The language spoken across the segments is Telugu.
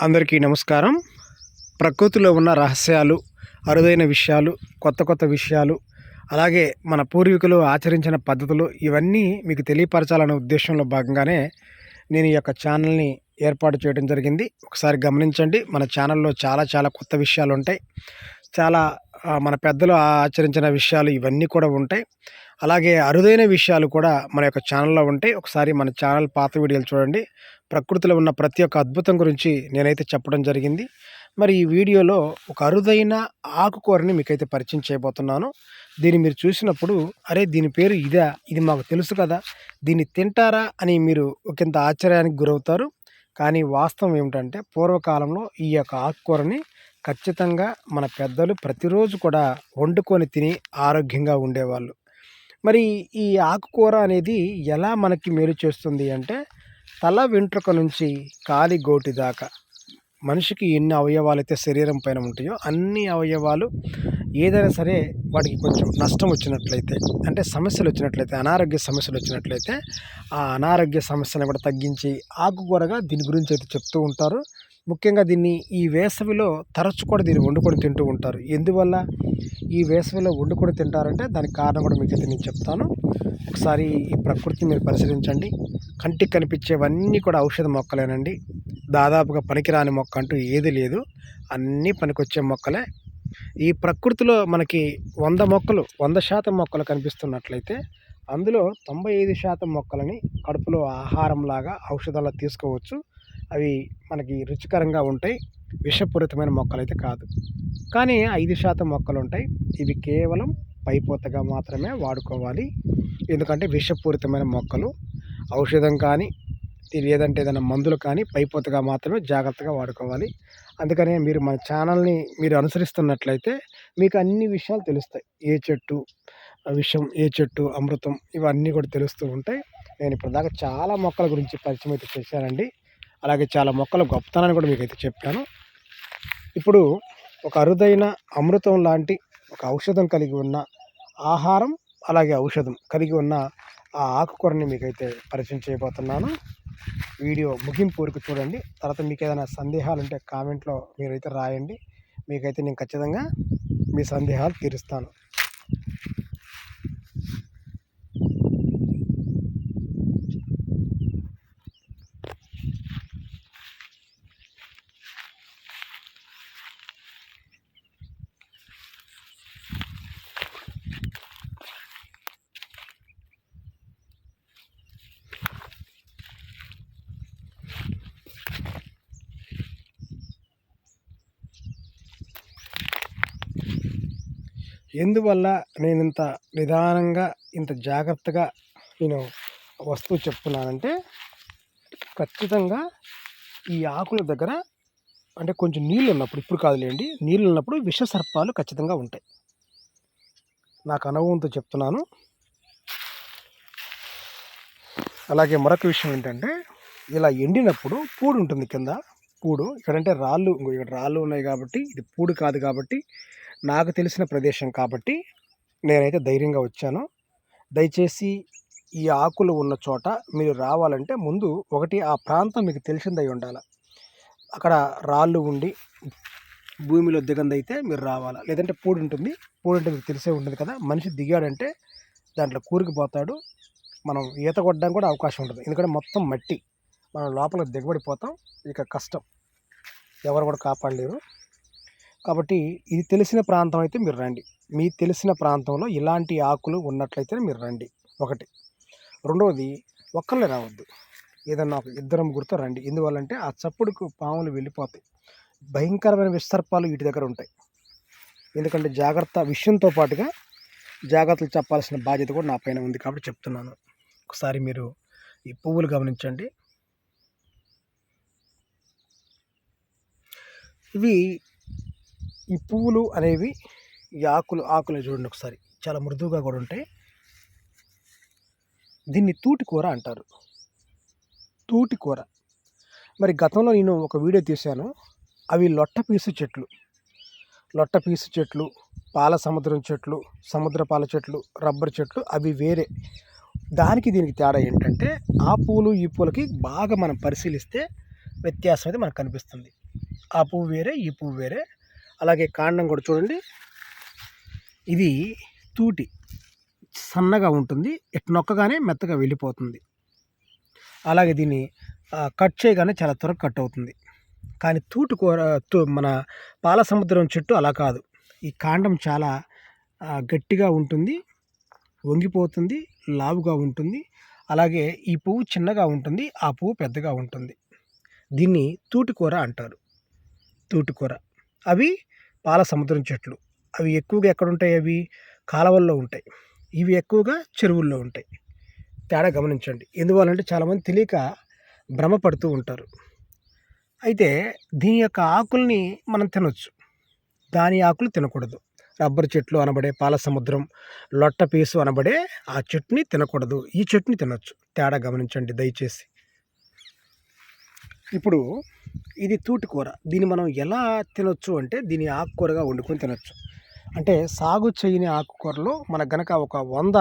అందరికీ నమస్కారం. ప్రకృతిలో ఉన్న రహస్యాలు అరుదైన విషయాలు కొత్త కొత్త విషయాలు అలాగే మన పూర్వీకులు ఆచరించిన పద్ధతులు ఇవన్నీ మీకు తెలియపరచాలనే ఉద్దేశంలో భాగంగానే నేను ఈ యొక్క ఛానల్ని ఏర్పాటు చేయడం జరిగింది. ఒకసారి గమనించండి మన ఛానల్లో చాలా చాలా కొత్త విషయాలు ఉంటాయి చాలా మన పెద్దలు ఆచరించిన విషయాలు ఇవన్నీ కూడా ఉంటాయి. అలాగే అరుదైన విషయాలు కూడా మన యొక్క ఛానల్లో ఉంటాయి. ఒకసారి మన ఛానల్ పాత వీడియోలు చూడండి. ప్రకృతిలో ఉన్న ప్రతి ఒక్క అద్భుతం గురించి నేనైతే చెప్పడం జరిగింది. మరి ఈ వీడియోలో ఒక అరుదైన ఆకుకూరని మీకైతే పరిచయం చేయబోతున్నాను. దీన్ని మీరు చూసినప్పుడు అరే దీని పేరు ఇదా? ఇది మాకు తెలుసు కదా. దీన్ని తింటారా అని మీరు ఒకంత ఆశ్చర్యానికి గురవుతారు. కానీ వాస్తవం ఏమిటంటే పూర్వకాలంలో ఈ యొక్క ఆకుకూరని ఖచ్చితంగా మన పెద్దలు ప్రతిరోజు కూడా వండుకొని తిని ఆరోగ్యంగా ఉండేవాళ్ళు. మరి ఈ ఆకుకూర అనేది ఎలా మనకి మేలు చేస్తుంది అంటే తల వెంట్రుక నుంచి కాలి గోటి దాకా మనిషికి ఎన్ని అవయవాలు అయితే శరీరం పైన ఉంటాయో అన్ని అవయవాలు ఏదైనా సరే వాటికి కొంచెం నష్టం వచ్చినట్లయితే అంటే సమస్యలు వచ్చినట్లయితే అనారోగ్య సమస్యలు వచ్చినట్లయితే ఆ అనారోగ్య సమస్యను కూడా తగ్గించి ఆకుకూరగా దీని గురించి అయితే చెప్తూ ఉంటారు. ముఖ్యంగా దీన్ని ఈ వేసవిలో తరచు కూడా దీన్ని వండుకొని తింటూ ఉంటారు. ఎందువల్ల? ఈ వేసవిలో వండుకొని తింటారంటే దానికి కారణం కూడా మీకు నేను చెప్తాను. ఒకసారి ఈ ప్రకృతిని మీరు పరిశీలించండి. కంటికి కనిపించేవన్నీ కూడా ఔషధ మొక్కలేనండి. దాదాపుగా పనికిరాని మొక్క అంటూ ఏది లేదు. అన్నీ పనికొచ్చే మొక్కలే. ఈ ప్రకృతిలో మనకి వంద మొక్కలు వంద శాతం మొక్కలు కనిపిస్తున్నట్లయితే అందులో తొంభై ఐదు శాతం మొక్కలని కడుపులో ఆహారంలాగా ఔషధాలు తీసుకోవచ్చు. అవి మనకి రుచికరంగా ఉంటాయి. విషపూరితమైన మొక్కలు అయితే కాదు. కానీ ఐదు శాతం మొక్కలు ఉంటాయి. ఇవి కేవలం పైపోతగా మాత్రమే వాడుకోవాలి. ఎందుకంటే విషపూరితమైన మొక్కలు ఔషధం కానీ లేదంటే ఏదైనా మందులు కానీ పైపోతగా మాత్రమే జాగ్రత్తగా వాడుకోవాలి. అందుకనే మీరు మన ఛానల్ని మీరు అనుసరిస్తున్నట్లయితే మీకు అన్ని విషయాలు తెలుస్తాయి. ఏ చెట్టు విషం ఏ చెట్టు అమృతం ఇవన్నీ కూడా తెలుస్తూ ఉంటాయి. నేను ఇప్పుడు దాకా చాలా మొక్కల గురించి పరిచయం అయితే చేశానండి. అలాగే చాలా మొక్కల గొప్పతనాన్ని కూడా మీకు అయితే చెప్పాను ఇప్పుడు ఒక అరుదైన అమృతం లాంటి ఒక ఔషధం కలిగి ఉన్న ఆహారం అలాగే ఔషధం కలిగి ఉన్న ఆ ఆకుకూరని మీకైతే పరిచయం చేయబోతున్నాను. వీడియో ముగింపు వరకు చూడండి. తర్వాత మీకు ఏదైనా సందేహాలు ఉంటే కామెంట్లో మీరైతే రాయండి. మీకైతే నేను ఖచ్చితంగా మీ సందేహాలు తీరుస్తాను. ఎందువల్ల నేను ఇంత నిదానంగా ఇంత జాగ్రత్తగా నేను వస్తువు చెప్తున్నానంటే ఖచ్చితంగా ఈ ఆకుల దగ్గర అంటే కొంచెం నీళ్ళు ఉన్నప్పుడు ఇప్పుడు కాదులేండి నీళ్ళు ఉన్నప్పుడు విష సర్పాలు ఖచ్చితంగా ఉంటాయి. నాకు అనుభవంతో చెప్తున్నాను. అలాగే మరొక విషయం ఏంటంటే ఇలా ఎండినప్పుడు పూడు ఉంటుంది కింద పూడు. ఇక్కడంటే రాళ్ళు ఇంకో ఇక్కడ రాళ్ళు ఉన్నాయి కాబట్టి ఇది పూడు కాదు కాబట్టి నాకు తెలిసిన ప్రదేశం కాబట్టి నేనైతే ధైర్యంగా వచ్చాను. దయచేసి ఈ ఆకులు ఉన్న చోట మీరు రావాలంటే ముందు ఒకటి ఆ ప్రాంతం మీకు తెలిసిందై ఉండాలి. అక్కడ రాళ్ళు ఉండి భూమిలో దిగందైతే మీరు రావాలా. లేదంటే పూడి ఉంటుంది. పూడి అంటే మీకు తెలిసే ఉంటుంది కదా. మనిషి దిగాడంటే దాంట్లో కూరుకుపోతాడు. మనం ఈత కొట్టడానికి కూడా అవకాశం ఉంటుంది ఎందుకంటే మొత్తం మట్టి. మనం లోపల దిగబడిపోతాం. ఇక కష్టం. ఎవరు కూడా కాపాడలేరు. కాబట్టి ఇది తెలిసిన ప్రాంతం అయితే మీరు రండి. మీ తెలిసిన ప్రాంతంలో ఇలాంటి ఆకులు ఉన్నట్లయితే మీరు రండి. ఒకటి. రెండవది ఒక్కళ్ళే రావద్దు. ఏదన్నా ఒక ఇద్దరం ముగ్గురితో రండి. ఎందువల్లంటే ఆ చప్పుడుకు పాములు వెళ్ళిపోతాయి. భయంకరమైన విసర్పాలు వీటి దగ్గర ఉంటాయి. ఎందుకంటే జాగ్రత్త విషయంతో పాటుగా జాగ్రత్తలు చెప్పాల్సిన బాధ్యత కూడా నా పైన ఉంది కాబట్టి చెప్తున్నాను. ఒకసారి మీరు ఈ పువ్వులు గమనించండి. ఇవి ఈ పువ్వులు అనేవి ఈ ఆకులు ఆకులు చూడండి ఒకసారి. చాలా మృదువుగా కూడా ఉంటాయి. దీన్ని తూటి కూర అంటారు. తూటి కూర. మరి గతంలో నేను ఒక వీడియో తీశాను. అవి లొట్ట పీసు చెట్లు. లొట్ట పీసు చెట్లు పాల సముద్రం చెట్లు సముద్ర పాల చెట్లు రబ్బర్ చెట్లు అవి వేరే. దానికి దీనికి తేడా ఏంటంటే ఆ పూలు ఈ పూలకి బాగా మనం పరిశీలిస్తే వ్యత్యాసం అయితే మనకు కనిపిస్తుంది. ఆ పువ్వు వేరే ఈ పువ్వు వేరే. అలాగే కాండం కూడా చూడండి. ఇది తూటి సన్నగా ఉంటుంది. ఇటు నొక్కగానే మెత్తగా వెళ్ళిపోతుంది. అలాగే దీన్ని కట్ చేయగానే చాలా త్వరగా కట్ అవుతుంది. కానీ తూటు కూర మన పాల సముద్రం చెట్టు అలా కాదు. ఈ కాండం చాలా గట్టిగా ఉంటుంది వంగిపోతుంది లావుగా ఉంటుంది. అలాగే ఈ పువ్వు చిన్నగా ఉంటుంది ఆ పువ్వు పెద్దగా ఉంటుంది. దీన్ని తూటికూర అంటారు. తూటికూర. అవి పాల సముద్రం చెట్లు. అవి ఎక్కువగా ఎక్కడ ఉంటాయి అవి? కాలవల్లో ఉంటాయి. ఇవి ఎక్కువగా చెరువుల్లో ఉంటాయి. తేడా గమనించండి. ఎందువల్లంటే చాలామంది తెలియక భ్రమపడుతూ ఉంటారు. అయితే దీని యొక్క ఆకుల్ని మనం తినొచ్చు. దాని ఆకులు తినకూడదు. రబ్బర్ చెట్లు అనబడే పాల సముద్రం లొట్ట పీసు అనబడే ఆ చెట్టుని తినకూడదు. ఈ చెట్టుని తినొచ్చు. తేడా గమనించండి దయచేసి. ఇప్పుడు ఇది తూటికూర దీన్ని మనం ఎలా తినొచ్చు అంటే దీని ఆకుకూరగా వండుకొని తినొచ్చు. అంటే సాగు చేయని ఆకుకూరలో మనకు గనక ఒక వంద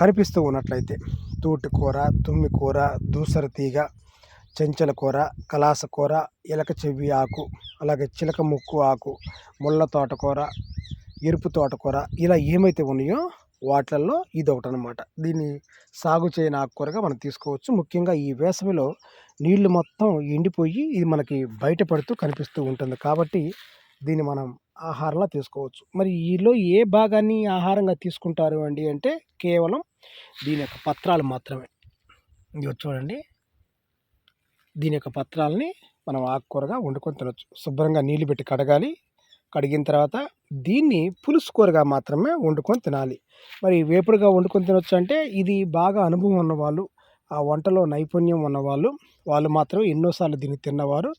కనిపిస్తూ ఉన్నట్లయితే తూటికూర తుమ్మికూర దూసర తీగ చెంచల కూర కలాస కూర ఇలక చెవి ఆకు అలాగే చిలక ముక్కు ఆకు ముళ్ళ తోటకూర ఎరుపు తోటకూర ఇలా ఏమైతే ఉన్నాయో వాటిల్లో ఇది ఒకటి అనమాట దీన్ని సాగు చేయని ఆకుకూరగా మనం తీసుకోవచ్చు. ముఖ్యంగా ఈ వేసవిలో నీళ్ళు మొత్తం ఎండిపోయి ఇది మనకి బయటపడుతూ కనిపిస్తూ ఉంటుంది. కాబట్టి దీన్ని మనం ఆహారంగా తీసుకోవచ్చు. మరి ఈలో ఏ భాగాన్ని ఆహారంగా తీసుకుంటారు అండి అంటే కేవలం దీని యొక్క పత్రాలు మాత్రమే. ఇది చూడండి. దీని యొక్క పత్రాలని మనం ఆకుకూరగా వండుకొని తినొచ్చు. శుభ్రంగా నీళ్ళు పెట్టి కడగాలి. కడిగిన తర్వాత దీన్ని పులుసు కూరగా మాత్రమే వండుకొని తినాలి. మరి వేపుడుగా వండుకొని తినొచ్చు అంటే ఇది బాగా అనుభవం ఉన్నవాళ్ళు ఆ వంటలో నైపుణ్యం ఉన్నవాళ్ళు వాళ్ళు మాత్రం ఎన్నోసార్లు దీన్ని తిన్నవారు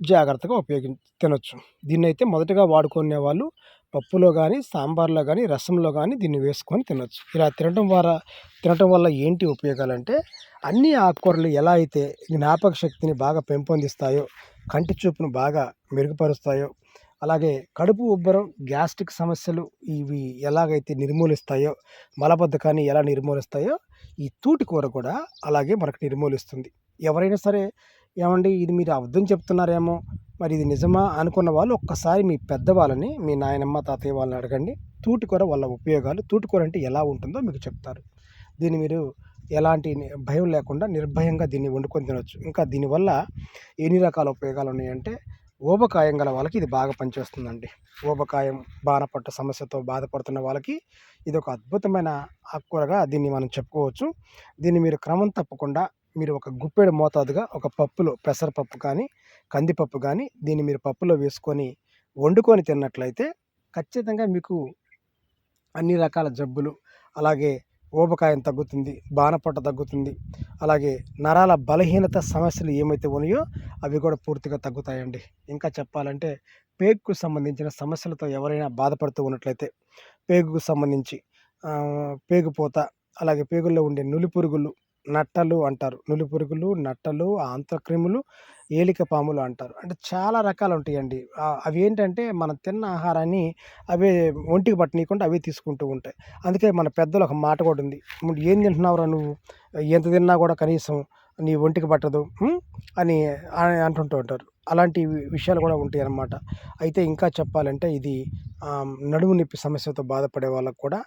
జాగ్రత్తగా ఉపయోగి తినొచ్చు. దీన్ని అయితే మొదటగా వాడుకునే వాళ్ళు పప్పులో కానీ సాంబార్లో కానీ రసంలో కానీ దీన్ని వేసుకొని తినొచ్చు. ఇలా తినటం ద్వారా తినటం వల్ల ఏంటి ఉపయోగాలంటే అన్ని ఆకుకూరలు ఎలా అయితే జ్ఞాపక శక్తిని బాగా పెంపొందిస్తాయో కంటి చూపును బాగా మెరుగుపరుస్తాయో అలాగే కడుపు ఉబ్బరం గ్యాస్ట్రిక్ సమస్యలు ఇవి ఎలాగైతే నిర్మూలిస్తాయో మలబద్ధకాన్ని ఎలా నిర్మూలిస్తాయో ఈ తూటి కూర కూడా అలాగే మనకు నిర్మూలిస్తుంది. ఎవరైనా సరే ఏమండి ఇది మీరు అబద్ధం చెప్తున్నారేమో మరి ఇది నిజమా? అనుకున్న వాళ్ళు ఒక్కసారి మీ పెద్దవాళ్ళని మీ నాయనమ్మ తాతయ్య వాళ్ళని అడగండి. తూటికూర వల్ల ఉపయోగాలు తూటికూర అంటే ఎలా ఉంటుందో మీకు చెప్తారు. దీన్ని మీరు ఎలాంటి భయం లేకుండా నిర్భయంగా దీన్ని వండుకొని తినవచ్చు ఇంకా దీనివల్ల ఎన్ని రకాల ఉపయోగాలు ఉన్నాయంటే ఊబకాయం గల వాళ్ళకి ఇది బాగా పనిచేస్తుందండి. ఊబకాయం బాణపట్ట సమస్యతో బాధపడుతున్న వాళ్ళకి ఇది ఒక అద్భుతమైన ఆకుకూరగా దీన్ని మనం చెప్పుకోవచ్చు. దీన్ని మీరు క్రమం తప్పకుండా మీరు ఒక గుప్పెడు మోతాదుగా ఒక పప్పులో పెసరపప్పు కానీ కందిపప్పు కానీ దీన్ని మీరు పప్పులో వేసుకొని వండుకొని తిన్నట్లయితే ఖచ్చితంగా మీకు అన్ని రకాల జబ్బులు అలాగే ఊబకాయం తగ్గుతుంది బాణపట్ట తగ్గుతుంది అలాగే నరాల బలహీనత సమస్యలు ఏమైతే ఉన్నాయో అవి కూడా పూర్తిగా తగ్గుతాయండి. ఇంకా చెప్పాలంటే పేగుకు సంబంధించిన సమస్యలతో ఎవరైనా బాధపడుతూ ఉన్నట్లయితే పేగుకు సంబంధించి పేగుపోత అలాగే పేగుల్లో ఉండే నులి పురుగులు నట్టలు అంటారు. నులి పురుగులు నట్టలు ఆంత్రక్రిములు ఏలిక పాములు అంటారు. అంటే చాలా రకాలు ఉంటాయండి అవి ఏంటంటే మనం తిన్న ఆహారాన్ని అవే ఒంటికి పట్టనీయకుండా అవే తీసుకుంటూ ఉంటాయి. అందుకే మన పెద్దలు ఒక మాట కూడా ఉంది. ఏం తింటున్నావురా నువ్వు? ఎంత తిన్నా కూడా కనీసం నీ ఒంటికి పట్టదు అని అంటుంటూ ఉంటారు. అలాంటి విషయాలు కూడా ఉంటాయి అన్నమాట అయితే ఇంకా చెప్పాలంటే ఇది నడుము నొప్పి సమస్యతో బాధపడే వాళ్ళకు కూడా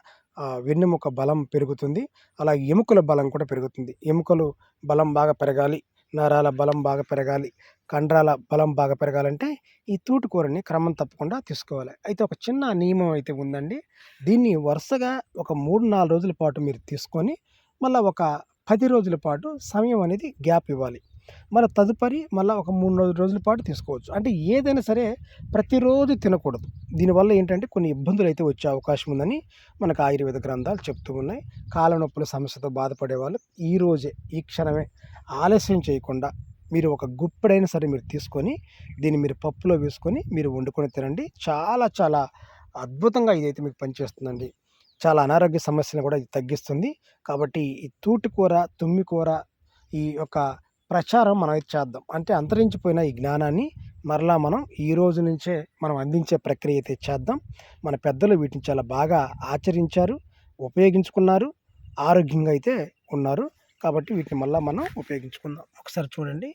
వెన్నెముక బలం పెరుగుతుంది. అలా ఎముకల బలం కూడా పెరుగుతుంది. ఎముకలు బలం బాగా పెరగాలి నరాల బలం బాగా పెరగాలి కండరాల బలం బాగా పెరగాలంటే ఈ తూటుకూరని క్రమం తప్పకుండా తీసుకోవాలి. అయితే ఒక చిన్న నియమం అయితే ఉందండి. దీన్ని వరుసగా ఒక మూడు నాలుగు రోజుల పాటు మీరు తీసుకొని మళ్ళీ ఒక పది రోజుల పాటు సమయం అనేది గ్యాప్ ఇవ్వాలి. మళ్ళీ తదుపరి మళ్ళీ ఒక మూడు నాలుగు రోజుల పాటు తీసుకోవచ్చు. అంటే ఏదైనా సరే ప్రతిరోజు తినకూడదు. దీనివల్ల ఏంటంటే కొన్ని ఇబ్బందులు అయితే వచ్చే అవకాశం ఉందని మనకు ఆయుర్వేద గ్రంథాలు చెప్తూ ఉన్నాయి. కాళ్ళ నొప్పుల సమస్యతో బాధపడే వాళ్ళు ఈ రోజే ఈ క్షణమే ఆలస్యం చేయకుండా మీరు ఒక గుప్పెడైనా సరే మీరు తీసుకొని దీన్ని మీరు పప్పులో వేసుకొని మీరు వండుకొని తినండి. చాలా చాలా అద్భుతంగా ఇదైతే మీకు పనిచేస్తుందండి. చాలా అనారోగ్య సమస్యను కూడా ఇది తగ్గిస్తుంది. కాబట్టి ఈ తూటికూర తుమ్మికూర ఈ యొక్క ప్రచారం మనం చేద్దాం. అంటే అంతరించిపోయిన ఈ జ్ఞానాన్ని మరలా మనం ఈ రోజు నుంచే మనం అందించే ప్రక్రియ అయితే చేద్దాం. మన పెద్దలు వీటిని చాలా బాగా ఆచరించారు ఉపయోగించుకున్నారు ఆరోగ్యంగా అయితే ఉన్నారు. కాబట్టి వీటిని మళ్ళీ మనం ఉపయోగించుకుందాం. ఒకసారి చూడండి.